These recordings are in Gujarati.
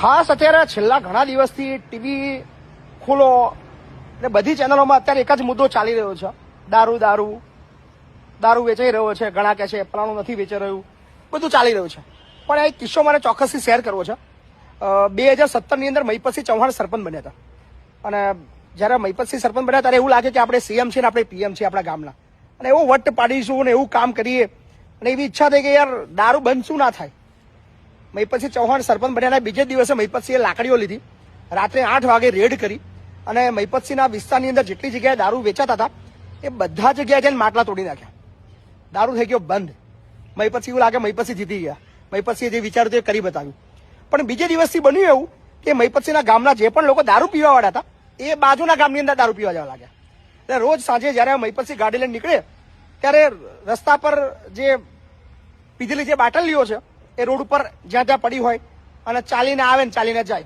ખાસ અત્યારે છેલ્લા ઘણા દિવસથી ટીવી ખોલો ને બધી ચેનલોમાં અત્યારે એક જ મુદ્દો ચાલી રહ્યો છે. દારૂ દારૂ દારૂ વેચાઈ રહ્યો છે, ઘણા કહે છે, ફલાણું નથી વેચાઈ રહ્યું. બધું ચાલી રહ્યું છે. પણ એક કિસ્સો મારે ચોક્કસથી શેર કરવો છે. બે હજાર સત્તરની અંદર મહિપતસિંહ ચૌહાણ સરપંચ બન્યા હતા. અને જ્યારે મહિપતસિંહ સરપંચ બન્યા ત્યારે એવું લાગે કે આપણે સીએમ છીએ ને આપણે પીએમ છીએ આપણા ગામના. અને એવો વટ પાડીશું ને એવું કામ કરીએ. અને એવી ઈચ્છા થઈ કે યાર દારૂ બંધ શું ના થાય? મહિપતસિંહ ચૌહાણ સરપંચ બન્યાના બીજે દિવસે મહિપતસિંહે લાકડીઓ લીધી. રાત્રે આઠ વાગે રેડ કરી અને મહિપતસિંહના વિસ્તારની અંદર જેટલી જગ્યાએ દારૂ વેચાતા હતા, એ બધા જગ્યાએ જઈને માટલા તોડી નાખ્યા. દારૂ થઈ ગયો બંધ. મહિપતસિંહ એવું લાગે મહિપતસિંહ જીતી ગયા. મહિપતસિંહે જે વિચાર્યું તે કરી બતાવ્યું. પણ બીજે દિવસથી બન્યું એવું કે મહિપતસિંહના ગામના જે પણ લોકો દારૂ પીવા વાળા હતા, એ બાજુના ગામની અંદર દારૂ પીવા જવા લાગ્યા. એટલે રોજ સાંજે જ્યારે મહિપતસિંહ ગાડી લઈને નીકળે, ત્યારે રસ્તા પર જે પીધેલી જે બાટલીઓ છે એ રોડ ઉપર જ્યાં ત્યાં પડી હોય અને ચાલીને આવે ને ચાલીને જાય.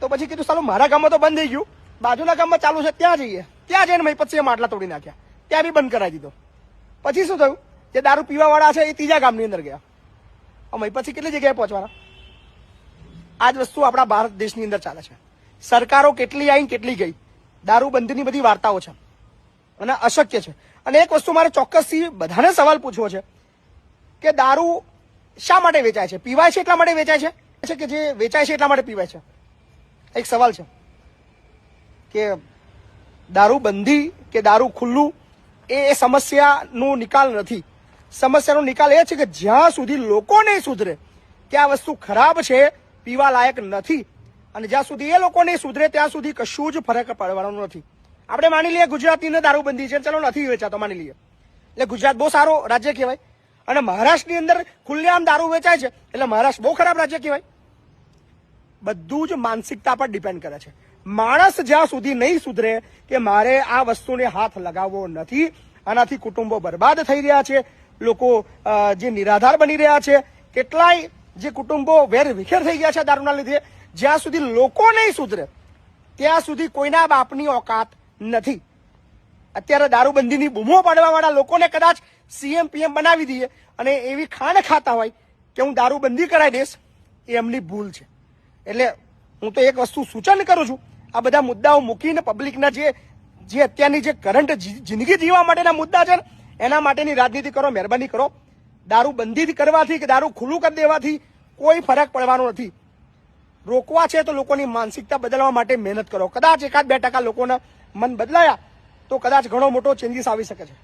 તો પછી કીધું, સાલું, મારા ગામમાં તો બંધ થઈ ગયું. બાજુના ગામમાં ચાલુ છે, ત્યાં જઈએ. ત્યાં જઈને મેં પછી માટલા તોડી નાખ્યા. ત્યાં બી બંધ કરાવી દીધો. પછી શું થયું? જે દારૂ પીવાવાળા છે એ ત્રીજા ગામની અંદર ગયા. અમે પછી કેટલી જગ્યાએ પહોંચવાના? આ જ વસ્તુ આપણા ભારત દેશની અંદર ચાલે છે. સરકારો કેટલી આવી કેટલી ગઈ. દારૂબંધીની બધી વાર્તાઓ છે. અને અશક્ય છે. અને એક વસ્તુ મારે ચોક્કસથી બધાને સવાલ પૂછવો છે કે દારૂ શા માટે વેચાય છે? પીવાય છે એટલા માટે વેચાય છે? કે જે વેચાય છે એટલા માટે પીવાય છે? એક સવાલ છે કે દારૂ બંધી કે દારૂ ખુલ્લું એ એ સમસ્યાનો નિકાલ નથી. સમસ્યાનો નિકાલ એ છે કે જ્યાં સુધી લોકોને સુધરે કે આ વસ્તુ ખરાબ છે પીવા લાયક નથી. અને જ્યાં સુધી એ લોકોને સુધરે ત્યાં સુધી કશું જ ફરક પડવાનો નથી. આપણે માની લઈએ ગુજરાતની દારૂબંધી છે, ચલો નથી વેચાતો, માની લઈએ. એટલે ગુજરાત બહુ સારો રાજ્ય કહેવાય. અને મહારાષ્ટ્રની અંદર ખુલ્લેઆમ દારૂ વેચાય છે. એટલે મહારાષ્ટ્ર બહુ ખરાબ રાજ્ય કહેવાય. બધું જ માનસિકતા પર ડિપેન્ડ કરે છે. માણસ જ્યાં સુધી નહીં સુધરે કે મારે આ વસ્તુને હાથ લગાવવો નથી, આનાથી કુટુંબો બરબાદ થઈ રહ્યા છે, લોકો જે નિરાધાર બની રહ્યા છે, કેટલાય જે કુટુંબો વેર વિખેર થઈ ગયા છે દારૂના લીધે, જ્યાં સુધી લોકો નહીં સુધરે, ત્યાં સુધી કોઈના બાપની ઓકાત નથી. અત્યારે દારૂબંધીની બૂમો પાડવા વાળા લોકોને કદાચ સીએમ, પીએમ બનાવી દઈએ અને એવી ખાણ ખાતા હોય કે હું દારૂબંધી કરાવી દઈશ, એ એમની ભૂલ છે. એટલે હું તો એક વસ્તુ સૂચન કરું છું, આ બધા મુદ્દાઓ મૂકીને પબ્લિકના જે જે અત્યારની જે કરંટ જિંદગી જીવવા માટેના મુદ્દા છે એના માટેની રાજનીતિ કરો, મહેરબાની કરો. દારૂ બંધી કરવાથી કે દારૂ ખુલ્લું કરી દેવાથી કોઈ ફરક પડવાનો નથી. રોકવા છે તો લોકોની માનસિકતા બદલવા માટે મહેનત કરો. કદાચ એકાદ બે ટકા લોકોના મન બદલાયા તો કદાચ ઘણો મોટો ચેન્જીસ આવી શકે છે.